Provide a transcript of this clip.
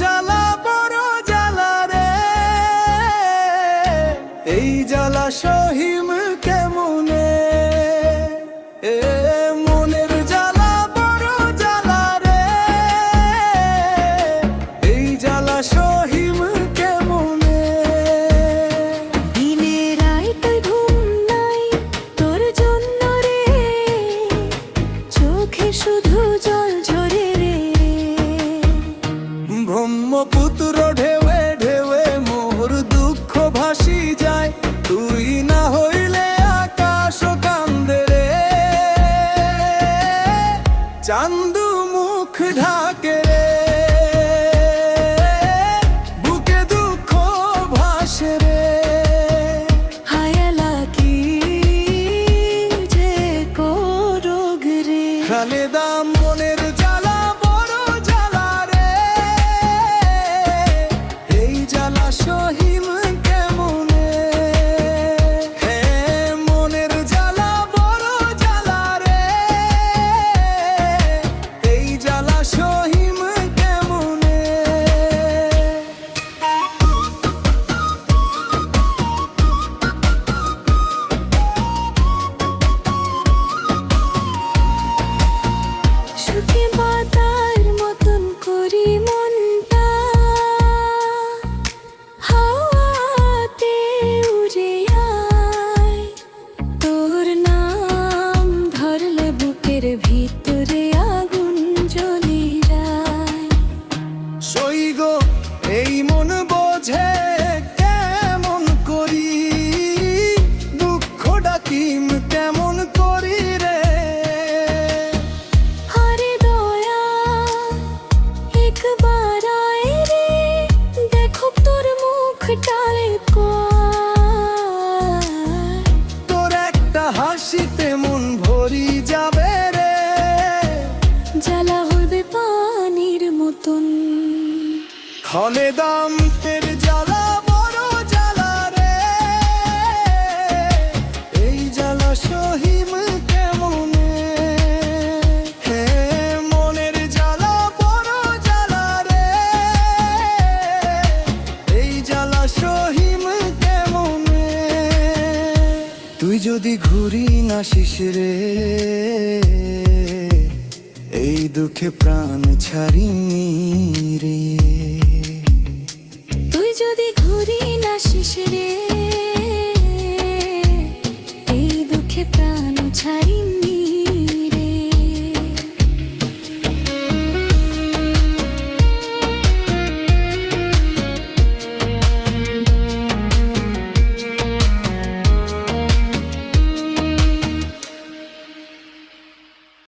জ্বালা, বড় জ্বালা রে। এই জ্বালা সহিম কেমনে? এ মনের জ্বালা, বড় জ্বালা রে। এই জ্বালা সহিম কেমনে? দিনে রাইতে ঘুম নাই তোর জন্য রে। চোখে শুধু জল ব্রহ্মপুত্র ঢেউে ঢেউে মোর দুঃখ ভাসি যায়। তুই না হইলে আকাশ কান্দে রে। চান্দু মুখ ঢাকে মুখটারে তোর একটা হাসিতে মন ভরি যাবে রে। জ্বালা হবে পানির মতন। খলে দাম যদি ঘুরি না শিশিরে এই দুঃখে প্রাণ ছাড়ি রে। তুই যদি ঘুরি না শিশিরে